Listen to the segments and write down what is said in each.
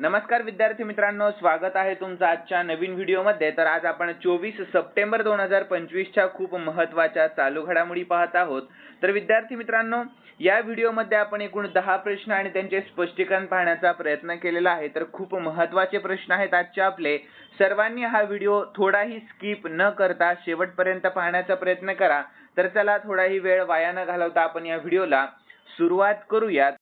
नमस्कार विद्यार्थी मित्रांनो स्वागत आहे तुमचं आजच्या नवीन व्हिडिओमध्ये. तर आज आपण चोवीस सप्टेंबर दोन हजार पंचवीसच्या खूप महत्त्वाच्या चालू घडामोडी पाहत आहोत. तर विद्यार्थी मित्रांनो या व्हिडिओमध्ये आपण एकूण दहा प्रश्न आणि त्यांचे स्पष्टीकरण पाहण्याचा प्रयत्न केलेला आहे. तर खूप महत्त्वाचे प्रश्न आहेत आजचे आपले. सर्वांनी हा व्हिडिओ थोडाही स्किप न करता शेवटपर्यंत पाहण्याचा प्रयत्न करा. तर चला थोडाही वेळ वाया न घालवता आपण या व्हिडिओला सुरुवात करूयात.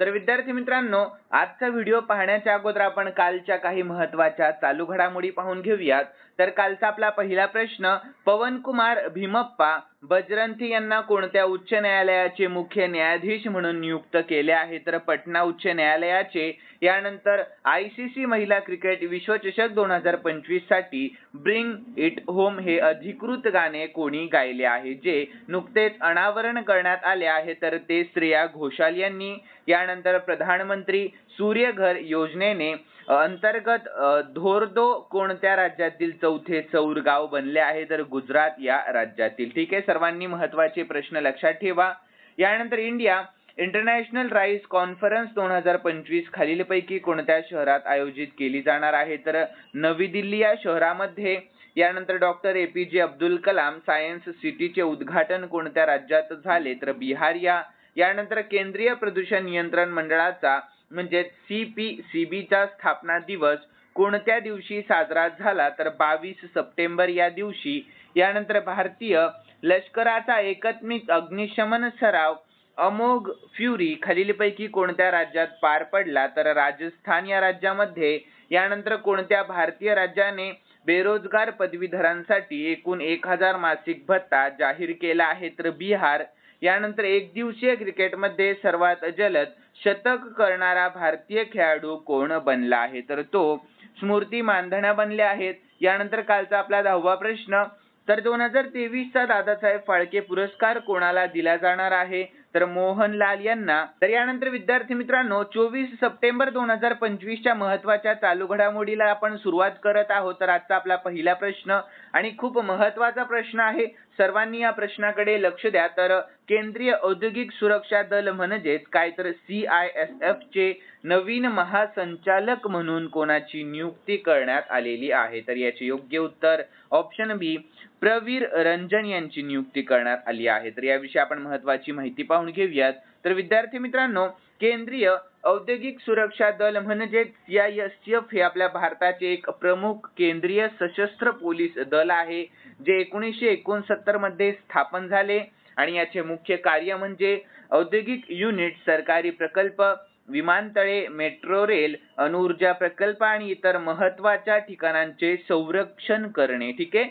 तर विद्यार्थी मित्रांनो आजचा व्हिडिओ पाहण्याच्या अगोदर आपण कालच्या काही महत्त्वाच्या चालू घडामोडी पाहून घेऊयात. तर कालचा आपला पहिला प्रश्न पवन कुमार भीमप्पा बजरंथी यांना कोणत्या उच्च न्यायालयाचे मुख्य न्यायाधीश म्हणून नियुक्त केले आहे? तर पटना उच्च न्यायालयाचे यानंतर आय सी सी महिला क्रिकेट विश्वचषक दोन हजार पंचवीससाठी ब्रिंग इट होम हे अधिकृत गाणे कोणी गायले आहे? जे नुकतेच अनावरण करण्यात आले आहे तर ते श्रेया घोषाल यांनी. यानंतर प्रधानमंत्री सूर्यघर योजनेने अंतर्गत धोरदो कोणत्या राज्यातील चौथे सौर गाव बनले आहे? तर गुजरात या राज्यातील. ठीक आहे? सर्वांनी महत्त्वाचे प्रश्न लक्षात ठेवा. यानंतर इंडिया इंटरनॅशनल राईस कॉन्फरन्स दोन हजार पंचवीस खालीलपैकी कोणत्या शहरात आयोजित केली जाणार आहे? तर नवी दिल्ली या शहरामध्ये. यानंतर डॉक्टर ए पी जे अब्दुल कलाम सायन्स सिटीचे उद्घाटन कोणत्या राज्यात झाले? तर बिहार या. यानंतर केंद्रीय प्रदूषण नियंत्रण मंडळाचा म्हणजे सी चा स्थापना दिवस कोणत्या दिवशी साजरा झाला? तर बावीस सप्टेंबर या दिवशी. यानंतर भारतीय लष्कराचा एकात्मिक अग्निशमन सराव अमोघ फ्युरी खालीलपैकी कोणत्या राज्यात पार पडला? तर राजस्थान या राज्यामध्ये. यानंतर कोणत्या भारतीय राज्याने बेरोजगार पदवीधरांसाठी एकूण एक हजार मासिक भत्ता जाहीर केला आहे? तर बिहार. यानंतर एक दिवसीय क्रिकेटमध्ये सर्वात जलद शतक करणारा भारतीय खेळाडू कोण बनला आहे? तर तो स्मृती मानधना बनले आहेत. यानंतर कालचा आपला दहावा प्रश्न तर दोन हजार तेवीसचा दादासाहेब फाळके पुरस्कार कोणाला दिला जाणार आहे? तर मोहनलाल यांना. तर यानंतर विद्यार्थी मित्रांनो चोवीस सप्टेंबर दोन हजार पंचवीसच्या महत्त्वाच्या चालू घडामोडीला आपण सुरुवात करत आहोत. तर आजचा आपला पहिला प्रश्न आणि खूप महत्त्वाचा प्रश्न आहे. सर्वांनी या प्रश्नाकडे लक्ष द्या. तर केंद्रीय औद्योगिक सुरक्षा दल म्हणजेच काय तर सी आय एस एफ चे नवीन महासंचालक म्हणून कोणाची नियुक्ती करण्यात आलेली आहे? तर याचे योग्य उत्तर ऑप्शन बी प्रवीर रंजन यांची नियुक्ती करण्यात आली आहे. तर याविषयी आपण महत्वाची माहिती पाहून घेऊयात. तर विद्यार्थी मित्रांनो केंद्रीय औद्योगिक सुरक्षा दल म्हणजे सीआयएसएफ हे आपल्या भारताचे एक प्रमुख केंद्रीय सशस्त्र पोलीस दल आहे जे एकोणीसशे एकोणसत्तरमध्ये स्थापन झाले. आणि याचे मुख्य कार्य म्हणजे औद्योगिक युनिट सरकारी प्रकल्प विमानतळे मेट्रो रेल अणुऊर्जा प्रकल्प आणि इतर महत्त्वाच्या ठिकाणांचे संरक्षण करणे ठीक आहे?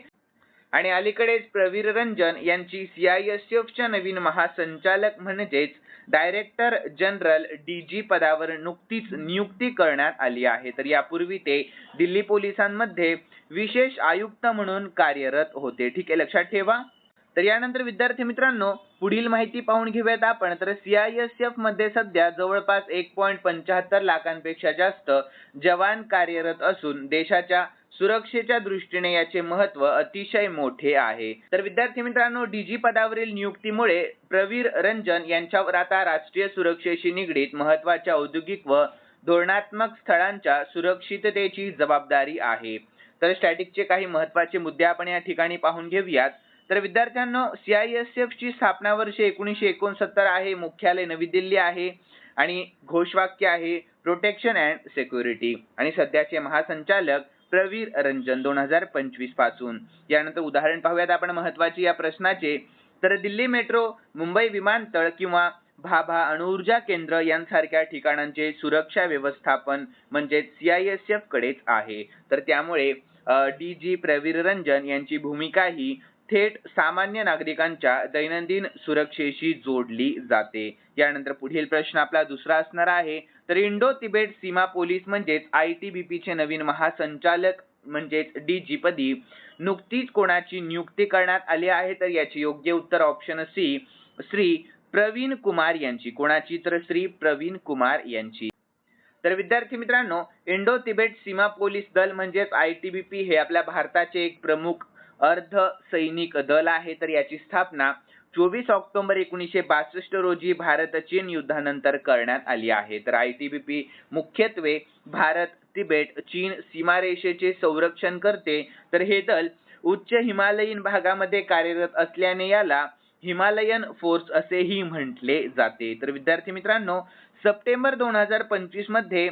आणि अलीकडेच प्रवीर रंजन यांची च्या नवीन महासंचालक म्हणजेच डायरेक्टर जनरल डीजी पदावर नुकतीच नियुक्ती करण्यात आली आहे. तर यापूर्वी ते दिल्ली पोलिसांमध्ये विशेष आयुक्त म्हणून कार्यरत होते. ठीक आहे लक्षात ठेवा. तर यानंतर विद्यार्थी मित्रांनो पुढील माहिती पाहून घेऊयात आपण. तर सीआयएसएफमध्ये सध्या जवळपास एक पॉईंट पंच्याहत्तर लाखांपेक्षा जास्त जवान कार्यरत असून देशाच्या सुरक्षेच्या दृष्टीने याचे महत्त्व अतिशय मोठे आहे. तर विद्यार्थी मित्रांनो डीजी पदावरील नियुक्तीमुळे प्रवीर रंजन यांच्यावर आता राष्ट्रीय सुरक्षेशी निगडीत महत्त्वाच्या औद्योगिक व धोरणात्मक स्थळांच्या सुरक्षिततेची जबाबदारी आहे. तर स्टॅटिकचे काही महत्त्वाचे मुद्दे आपण या ठिकाणी पाहून घेऊयात. तर विद्यार्थ्यांनो सीआयएसएफ ची स्थापना वर्ष एकोणीसशे एकोणसत्तर आहे. मुख्यालय नवी दिल्ली आहे. आणि घोषवाक्य आहे प्रोटेक्शन अँड सिक्युरिटी आणि सध्याचे महासंचालक प्रवीर रंजन दोन हजार पंचवीसपासून. यानंतर उदाहरण पाहूयात आपण महत्त्वाचे या प्रश्नाचे. तर दिल्ली मेट्रो मुंबई विमानतळ किंवा भाभा अणुऊर्जा केंद्र यांसारख्या ठिकाणांचे सुरक्षा व्यवस्थापन म्हणजेच सीआयएसएफ कडेच आहे. तर त्यामुळे डी जी प्रवीर रंजन यांची भूमिका ही थेट सामान्य नागरिकांच्या दैनंदिन सुरक्षेशी जोडली जाते. यानंतर पुढील प्रश्न आपला दुसरा असणार आहे. तर इंडो तिबेट सीमा पोलीस म्हणजेच आय टी बी पी चे नवीन महासंचालक म्हणजेच डीजी पदी नुकतीच कोणाची नियुक्ती करण्यात आली आहे? तर याचे योग्य उत्तर ऑप्शन सी श्री प्रवीण कुमार यांची. कोणाची तर श्री प्रवीण कुमार यांची. तर विद्यार्थी मित्रांनो इंडो तिबेट सीमा पोलीस दल म्हणजेच आय टी बी पी हे आपल्या भारताचे एक प्रमुख अर्ध सैनिक दल आहे तर याची स्थापना चोवीस ऑक्टोबर एकोणीसशे बासष्ट रोजी भारत चीन युद्धानंतर करण्यात आली आहे. तर आय टी बी पी मुख्यत्वे भारत तिबेट चीन सीमारेषेचे संरक्षण करते. तर हे दल उच्च हिमालयीन भागामध्ये कार्यरत असल्याने याला हिमालयन फोर्स असेही म्हटले जाते. तर विद्यार्थी मित्रांनो सप्टेंबर दोन हजार पंचवीसमध्ये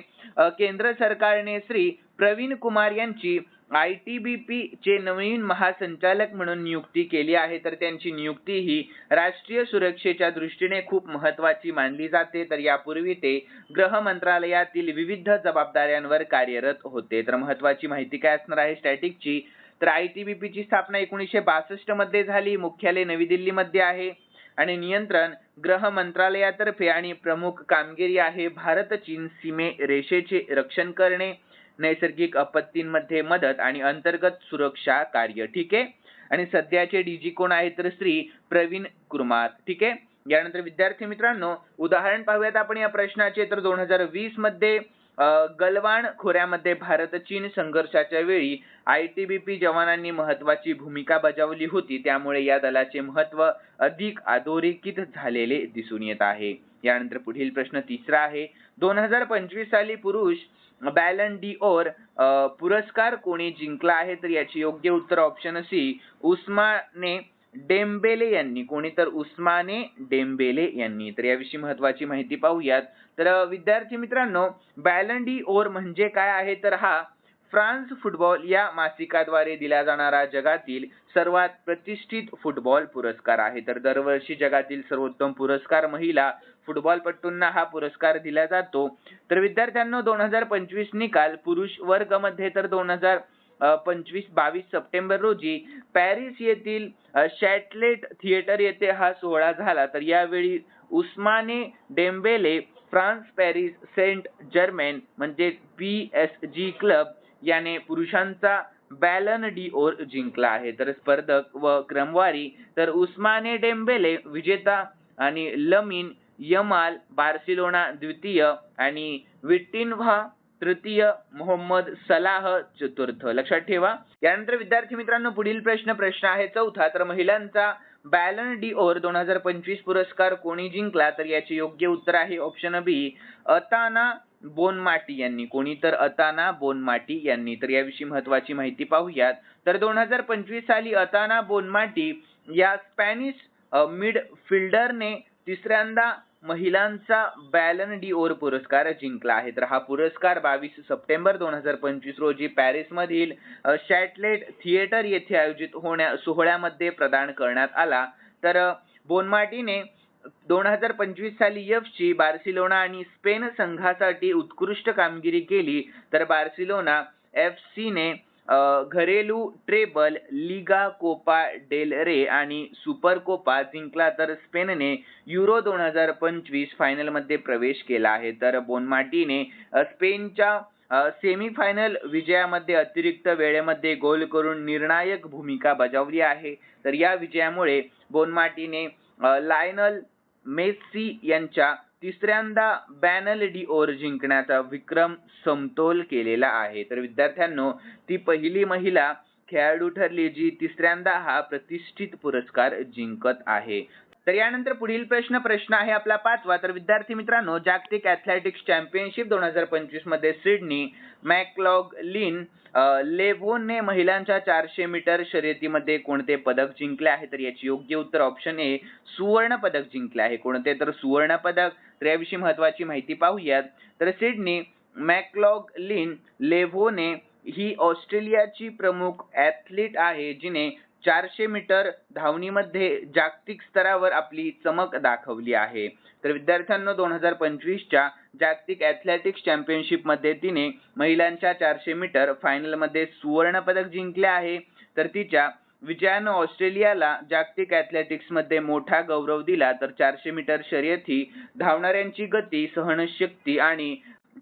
केंद्र सरकारने श्री प्रवीण कुमार यांची आय टी बी पी चे नवीन महासंचालक म्हणून नियुक्ती केली आहे तर त्यांची नियुक्ती ही राष्ट्रीय सुरक्षेच्या दृष्टीने खूप महत्वाची मानली जाते. तर यापूर्वी ते गृह मंत्रालयातील विविध जबाबदाऱ्यांवर कार्यरत होते. तर महत्वाची माहिती काय असणार आहे? स्टॅटिकची. तर आय टी बी पीची स्थापना एकोणीसशे बासष्टमध्ये झाली. मुख्यालय नवी दिल्लीमध्ये आहे. आणि नियंत्रण गृह मंत्रालयातर्फे आणि प्रमुख कामगिरी आहे भारत चीन सीमे रेषेचे रक्षण करणे. नैसर्गिक आपत्तींमध्ये मदत आणि अंतर्गत सुरक्षा कार्य ठीक आहे? आणि सध्याचे डीजी कोण आहेत तर श्री प्रवीण कुमार ठीक आहे? यानंतर विद्यार्थी मित्रांनो उदाहरण पाहूयात आपण या प्रश्नाचे. तर दोन हजार वीसमध्ये गलवान खोऱ्यामध्ये भारत चीन संघर्षाच्या वेळी आय टी बी पी जवानांनी महत्वाची भूमिका बजावली होती. त्यामुळे या दलाचे महत्त्व अधिक अधोरेखित झालेले दिसून येत आहे. यानंतर पुढील प्रश्न तिसरा आहे. दोन हजार पंचवीस साली पुरुष बॅलन डी ओर पुरस्कार कोणी जिंकला आहे तर याची योग्य उत्तर ऑप्शन सी उस्माने डेम्बेले यांनी. कोणी तर उस्माने डेम्बेले यांनी. तर याविषयी महत्वाची माहिती पाहूयात. तर विद्यार्थी मित्रांनो बॅलन डी ओर म्हणजे काय आहे? तर हा फ्रान्स फुटबॉल या मासिकाद्वारे दिला जाणारा जगातील सर्वात प्रतिष्ठित फुटबॉल पुरस्कार आहे. तर दरवर्षी जगातील सर्वोत्तम पुरस्कार महिला फुटबॉलपटूंना हा पुरस्कार दिला जातो. तर विद्यार्थ्यांना दोन हजार पंचवीस निकाल पुरुष वर्गमध्ये तर दोन हजार पंचवीस बावीस सप्टेंबर रोजी पॅरिस येथील शॅटलेट थिएटर येथे हा सोहळा झाला. तर यावेळी Ousmane Dembele France Paris Saint Germain म्हणजे पी एस जी क्लब याने पुरुषांचा बॅलन डी ओर जिंकला आहे. तर स्पर्धक व क्रमवारी तर उस्माने डेम्बेले विजेता आणि लमिन यमाल बार्सिलोना द्वितीय आणि विटिन्व्हा तृतीय मोहम्मद सलाह चतुर्थ. लक्षात ठेवा. यानंतर विद्यार्थी मित्रांनो पुढील प्रश्न प्रश्न आहे चौथा. तर महिलांचा बॅलन डी ओर दोन हजार पंचवीस पुरस्कार कोणी जिंकला? तर याचे योग्य उत्तर आहे ऑप्शन बी अताना बोनमाटी यांनी. कोणी तर अताना बोनमाटी यांनी. तर याविषयी महत्वाची माहिती पाहूयात. तर दोन हजार पंचवीस साली अताना बोनमाटी या स्पॅनिश मिड फिल्डरने तिसऱ्यांदा महिलांचा बॅलन डी ओर पुरस्कार जिंकला आहे. तर हा पुरस्कार बावीस सप्टेंबर दोन हजार पंचवीस रोजी पॅरिस मधील शॅटलेट थिएटर येथे आयोजित होण्या सोहळ्यामध्ये प्रदान करण्यात आला. तर बोनमाटीने दोन हजार पंचवीस साली एफ बार्सिलोना आणि स्पेन संघासाठी उत्कृष्ट कामगिरी केली. तर बार्सिलोना एफ सीने घरेलू treble Liga Copa del Rey आणि सुपर कोपा जिंकला तर स्पेनने युरो दोन हजार पंचवीस फायनलमध्ये प्रवेश केला आहे. तर बोनमाटीने स्पेनच्या सेमीफायनल विजयामध्ये अतिरिक्त वेळेमध्ये गोल करून निर्णायक भूमिका बजावली आहे. तर या विजयामुळे बोनमाटीने लायनल मेस्सी यांच्या तिसऱ्यांदा बॅनल डी ओर जिंकण्याचा विक्रम समतोल केलेला आहे. तर विद्यार्थ्यांनो ती पहिली महिला खेळाडू ठरली जी तिसऱ्यांदा हा प्रतिष्ठित पुरस्कार जिंकत आहे. तर यानंतर पुढील प्रश्न प्रश्न आहे आपला पाचवा. तर विद्यार्थी मित्रांनो जागतिक ॲथलेटिक्स चॅम्पियनशिप दोन हजार पंचवीसमध्ये सिडनी मॅकलॉग लिन लेव्होनने महिलांच्या चारशे मीटर शर्यतीमध्ये कोणते पदक जिंकले आहे? तर याची योग्य उत्तर ऑप्शन ए सुवर्ण पदक जिंकले आहे. कोणते? तर सुवर्ण पदक. तर याविषयी महत्वाची माहिती पाहूयात. तर सिडनी मॅकलॉग लिन लेव्होने ही ऑस्ट्रेलियाची प्रमुख ॲथलीट आहे जिने चारशे मीटर धावणीमध्ये जागतिक स्तरावर आपली चमक दाखवली आहे. तर विद्यार्थ्यांना दोन हजार पंचवीसच्या जागतिक ॲथलेटिक्स चॅम्पियनशिपमध्ये तिने महिलांच्या चारशे मीटर फायनलमध्ये सुवर्णपदक जिंकले आहे. तर तिच्या विजयानं ऑस्ट्रेलियाला जागतिक ॲथलेटिक्समध्ये मोठा गौरव दिला. तर चारशे मीटर शर्यती धावणाऱ्यांची गती सहनशक्ती आणि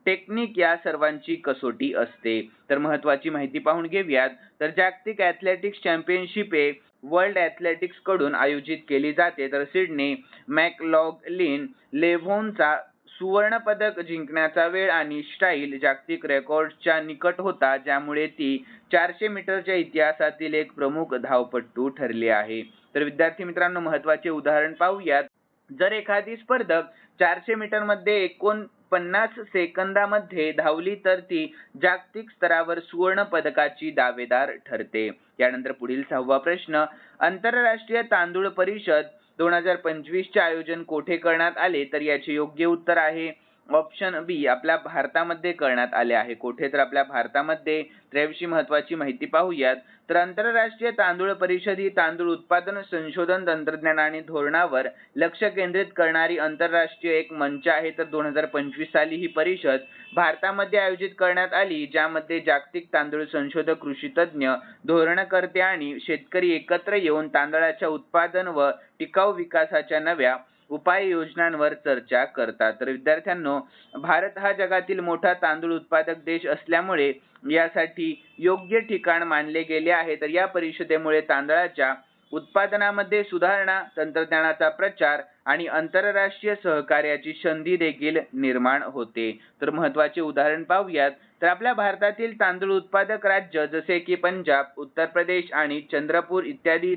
टेक्निक या सर्वांची कसोटी असते. तर महत्वाची माहिती पाहून घेऊयात. तर जागतिक ॲथलेटिक्स चॅम्पियनशिप हे वर्ल्ड ॲथलेटिक्सकडून आयोजित केली जाते. तर सिडनी मॅकलॉगलिन लेव्होनचा सुवर्ण पदक जिंकण्याचा वेळ आणि स्टाईल जागतिक रेकॉर्डच्या निकट होता ज्यामुळे ती चारशे मीटरच्या इतिहासातील एक प्रमुख धावपटू ठरली आहे. तर विद्यार्थी मित्रांनो महत्त्वाचे उदाहरण पाहूयात. जर एखादी स्पर्धक चारशे मीटरमध्ये एकोणपन्नास सेकंदामध्ये धावली तर ती जागतिक स्तरावर सुवर्ण पदकाची दावेदार ठरते. यानंतर पुढील सहावा प्रश्न आंतरराष्ट्रीय तांदूळ परिषद दोन हजार पंचवीस चे आयोजन कोठे करण्यात आले? तर याचे योग्य उत्तर आहे ऑप्शन बी आपल्या भारतामध्ये करण्यात आले आहे. कोठे तर आपल्या भारतामध्ये तर महत्वाची माहिती पाहूयात. तर आंतरराष्ट्रीय तांदूळ परिषद ही तांदूळ उत्पादन संशोधन तंत्रज्ञान आणि धोरणावर लक्ष केंद्रित करणारी आंतरराष्ट्रीय एक मंच आहे. तर दोन हजार पंचवीस साली ही परिषद भारतामध्ये आयोजित करण्यात आली ज्यामध्ये जागतिक तांदूळ संशोधक कृषी तज्ज्ञ धोरणकर्ते आणि शेतकरी एकत्र येऊन तांदळाच्या उत्पादन व टिकाऊ विकासाच्या नव्या उपाययोजनांवर चर्चा करतात. तर विद्यार्थ्यांनो भारत हा जगातील मोठा तांदूळ उत्पादक देश असल्यामुळे यासाठी योग्य ठिकाण मानले गेले आहे. तर या परिषदेमुळे तांदळाच्या उत्पादनामध्ये सुधारणा तंत्रज्ञानाचा प्रचार आणि आंतरराष्ट्रीय सहकार्याची संधी देखील निर्माण होते. तर महत्त्वाचे उदाहरण पाहूयात. तर आपल्या भारतातील तांदूळ उत्पादक राज्य जसे की पंजाब उत्तर प्रदेश आणि चंद्रपूर इत्यादी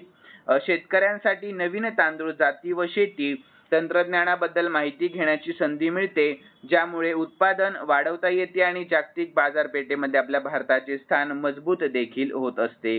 शेतकऱ्यांसाठी नवीन तांदूळ जाती व शेती तंत्रज्ञानाबद्दल माहिती घेण्याची संधी मिळते ज्यामुळे उत्पादन वाढवता येते आणि जागतिक बाजारपेठेमध्ये आपल्या भारताचे स्थान मजबूत देखील होत असते.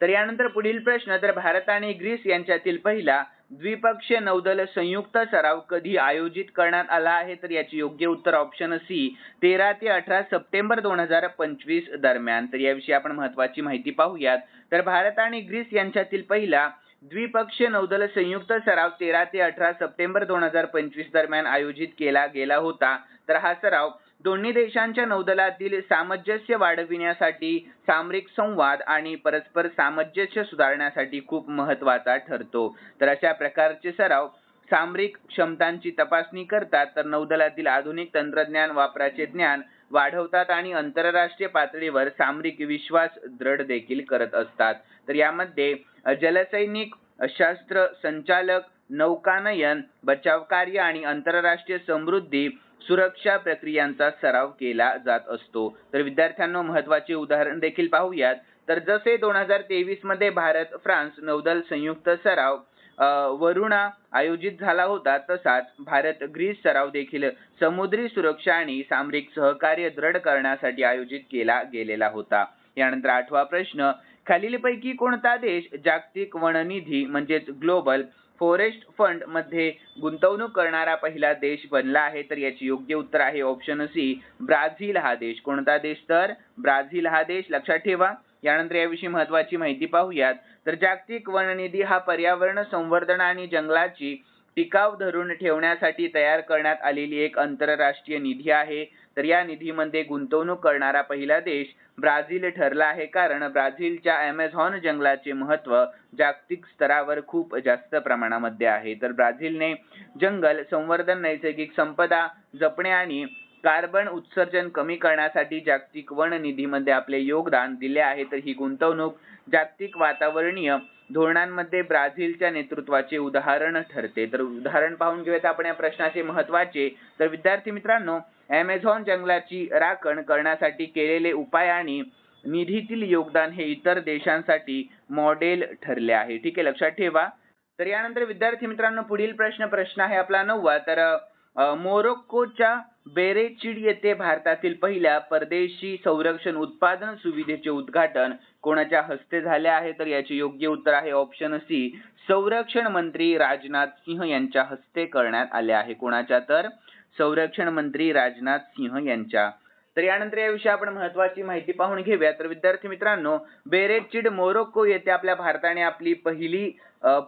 तर यानंतर पुढील प्रश्न तर भारत आणि ग्रीस यांच्यातील पहिला द्विपक्षीय नौदल संयुक्त सराव कधी आयोजित करण्यात आला आहे? तर याचे योग्य उत्तर ऑप्शन सी तेरा ते अठरा सप्टेंबर दोन हजार पंचवीस दरम्यान. तर याविषयी आपण महत्वाची माहिती पाहूयात. तर भारत आणि ग्रीस यांच्यातील पहिला द्विपक्षीय नौदल संयुक्त सराव तेरा ते अठरा सप्टेंबर दोन हजार पंचवीस दरम्यान आयोजित केला गेला होता. तर हा सराव दोन्ही देशांच्या नौदलातील सामंजस्य वाढविण्यासाठी सामरिक संवाद आणि परस्पर सामंजस्य सुधारण्यासाठी खूप महत्त्वाचा ठरतो. तर अशा प्रकारचे सराव सामरिक क्षमतांची तपासणी करतात तर नौदलातील आधुनिक तंत्रज्ञान वापराचे ज्ञान वाढवतात आणि आंतरराष्ट्रीय पातळीवर सामरिक विश्वास दृढ देखील करत असतात. तर यामध्ये जलसैनिक शास्त्र संचालक नौकानयन बचाव कार्य आणि आंतरराष्ट्रीय समृद्धी सुरक्षा प्रक्रियांचा सराव केला जात असतो. तर विद्यार्थ्यांना महत्त्वाचे उदाहरण देखील पाहूयात. तर जसे दोन हजार तेवीसमध्ये भारत फ्रान्स नौदल संयुक्त सराव वरुणा आयोजित झाला होता तसाच भारत ग्रीस सराव देखील समुद्री सुरक्षा आणि सामरिक सहकार्य दृढ करण्यासाठी आयोजित केला गेलेला होता. यानंतर आठवा प्रश्न खालीलपैकी कोणता देश जागतिक वननिधी म्हणजेच ग्लोबल फॉरेस्ट फंडमध्ये गुंतवणूक करणारा पहिला देश बनला आहे? तर याची योग्य उत्तर आहे ऑप्शन सी ब्राझील हा देश. कोणता देश? तर ब्राझील हा देश. लक्षात ठेवा यानंतर याविषयी महत्वाची माहिती पाहूयात. तर जागतिक वननिधी हा पर्यावरण संवर्धन आणि जंगलाची टिकाव धरून ठेवण्यासाठी तयार करण्यात आलेली एक आंतरराष्ट्रीय निधी आहे. तर या निधीमध्ये गुंतवणूक करणारा पहिला देश ब्राझील ठरला आहे. कारण ब्राझीलच्या अमेझॉन जंगलाचे महत्त्व जागतिक स्तरावर खूप जास्त प्रमाणामध्ये आहे. तर ब्राझीलने जंगल संवर्धन नैसर्गिक संपदा जपणे आणि कार्बन उत्सर्जन कमी करण्यासाठी जागतिक वन निधीमध्ये आपले योगदान दिले आहे. तर ही गुंतवणूक जागतिक वातावरणीय धोरणांमध्ये ब्राझीलच्या नेतृत्वाचे उदाहरण ठरते. तर उदाहरण पाहून घेऊयात आपण या प्रश्नाचे महत्त्वाचे तर विद्यार्थी मित्रांनो अमेझॉन जंगलाची राखण करण्यासाठी केलेले उपाय आणि निधीतील योगदान हे इतर देशांसाठी मॉडेल ठरले आहे. ठीक आहे लक्षात ठेवा. तर यानंतर विद्यार्थी मित्रांनो पुढील प्रश्न प्रश्न आहे आपला नववा. तर मोरोक्कोच्या बेरेचिड येथे भारतातील पहिल्या परदेशी संरक्षण उत्पादन सुविधेचे उद्घाटन कोणाच्या हस्ते झाले आहे? तर याचे योग्य उत्तर आहे ऑप्शन सी संरक्षण मंत्री राजनाथ सिंह यांच्या हस्ते करण्यात आले आहे. कोणाच्या तर? संरक्षण मंत्री राजनाथ सिंह यांच्या. तर यानंतर याविषयी आपण महत्वाची माहिती पाहून घेऊया. तर विद्यार्थी मित्रांनो बेरेचिड मोरोक्को येथे आपल्या भारताने आपली पहिली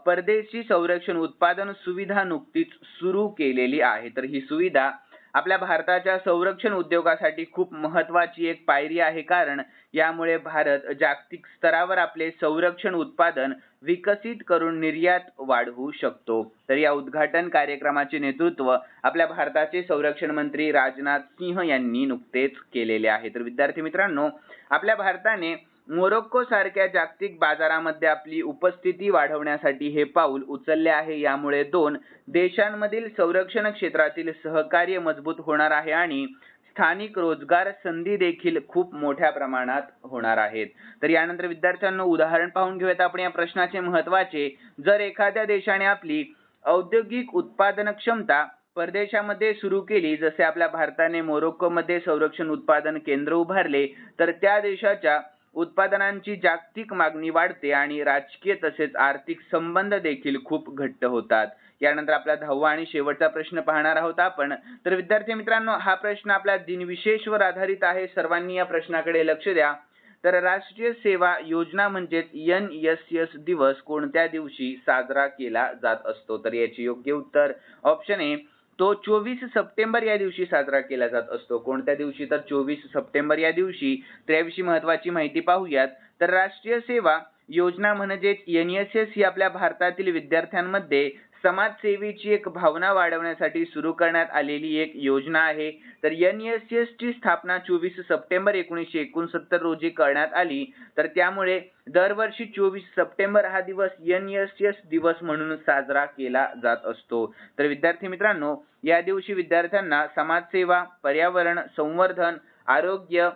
परदेशी संरक्षण उत्पादन सुविधा नुकतीच सुरू केलेली आहे. तर ही सुविधा आपल्या भारताच्या संरक्षण उद्योगासाठी खूप महत्वाची एक पायरी आहे. कारण यामुळे भारत जागतिक स्तरावर आपले संरक्षण उत्पादन विकसित करून निर्यात वाढवू शकतो. तर या उद्घाटन कार्यक्रमाचे नेतृत्व आपल्या भारताचे संरक्षण मंत्री राजनाथ सिंह यांनी नुकतेच केलेले आहे. तर विद्यार्थी मित्रांनो आपल्या भारताने मोरोक्को सारख्या जागतिक बाजारामध्ये आपली उपस्थिती वाढवण्यासाठी हे पाऊल उचलले आहे. यामुळे दोन देशांमधील संरक्षण क्षेत्रातील सहकार्य मजबूत होणार आहे आणि स्थानिक रोजगार संधी देखील खूप मोठ्या प्रमाणात होणार आहेत. तर यानंतर विद्यार्थ्यांना उदाहरण पाहून घेऊयात आपण या प्रश्नाचे महत्त्वाचे जर एखाद्या देशाने आपली औद्योगिक उत्पादन क्षमता परदेशामध्ये सुरू केली जसे आपल्या भारताने मोरोक्कोमध्ये संरक्षण उत्पादन केंद्र उभारले तर त्या देशाच्या उत्पादनांची जागतिक मागणी वाढते आणि राजकीय तसेच आर्थिक संबंध देखील खूप घट्ट होतात. यानंतर आपला दहावा आणि शेवटचा प्रश्न पाहणार आहोत आपण. तर विद्यार्थी मित्रांनो हा प्रश्न आपल्या दिनविशेषवर आधारित आहे. सर्वांनी या प्रश्नाकडे लक्ष द्या. तर राष्ट्रीय सेवा योजना म्हणजेच एन एस एस दिवस कोणत्या दिवशी साजरा केला जात असतो? तर याचे योग्य उत्तर ऑप्शन ए तो चोवीस सप्टेंबर या दिवशी साजरा केला जात असतो. कोणत्या दिवशी? तर चोवीस सप्टेंबर या दिवशी. तर याविषयी महत्वाची माहिती पाहूयात. तर राष्ट्रीय सेवा योजना म्हणजेच एन एस एस ही आपल्या भारतातील विद्यार्थ्यांमध्ये समाजसेवेची एक भावना वाढवण्यासाठी सुरू करण्यात आलेली एक योजना आहे. तर एन एस एस ची स्थापना चोवीस सप्टेंबर एकोणीसशे एकोणसत्तर रोजी करण्यात आली. तर त्यामुळे दरवर्षी चोवीस सप्टेंबर हा दिवस एन एस एस दिवस म्हणून साजरा केला जात असतो. तर विद्यार्थी मित्रांनो या दिवशी विद्यार्थ्यांना समाजसेवा पर्यावरण संवर्धन आरोग्य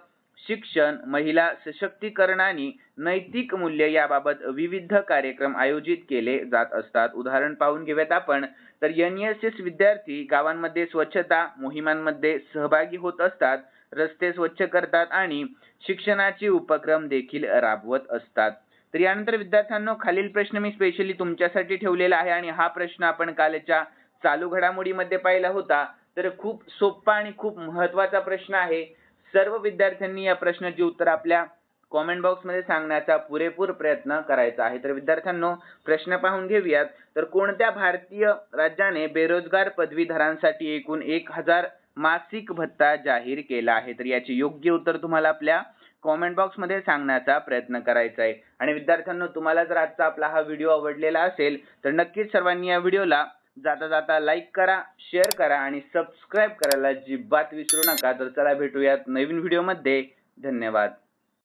शिक्षण महिला सशक्तीकरण आणि नैतिक मूल्य याबाबत विविध कार्यक्रम आयोजित केले जात असतात. उदाहरण पाहून घेऊयात आपण. तर एन एस एस विद्यार्थी गावांमध्ये स्वच्छता मोहिमांमध्ये सहभागी होत असतात रस्ते स्वच्छ करतात आणि शिक्षणाचे उपक्रम देखील राबवत असतात. तर यानंतर विद्यार्थ्यांनो खालील प्रश्न मी स्पेशली तुमच्यासाठी ठेवलेला आहे आणि हा प्रश्न आपण कालच्या चालू घडामोडीमध्ये पाहिला होता तर खूप सोपा आणि खूप महत्त्वाचा प्रश्न आहे. सर्व विद्यार्थ्यांनी या प्रश्नाची उत्तर आपल्या कॉमेंट बॉक्समध्ये सांगण्याचा पुरेपूर प्रयत्न करायचा आहे. तर विद्यार्थ्यांनो प्रश्न पाहून घेऊयात. तर कोणत्या भारतीय राज्याने बेरोजगार पदवीधरांसाठी एकूण एक हजार मासिक भत्ता जाहीर केला आहे? तर याचे योग्य उत्तर तुम्हाला आपल्या कॉमेंट बॉक्समध्ये सांगण्याचा प्रयत्न करायचा आहे. आणि विद्यार्थ्यांनो तुम्हाला जर आजचा आपला हा व्हिडिओ आवडलेला असेल तर नक्कीच सर्वांनी या व्हिडिओला जाता जाता लाईक करा शेअर करा आणि सबस्क्राईब करायला अजिबात विसरू नका. तर चला भेटूयात नवीन व्हिडिओमध्ये धन्यवाद.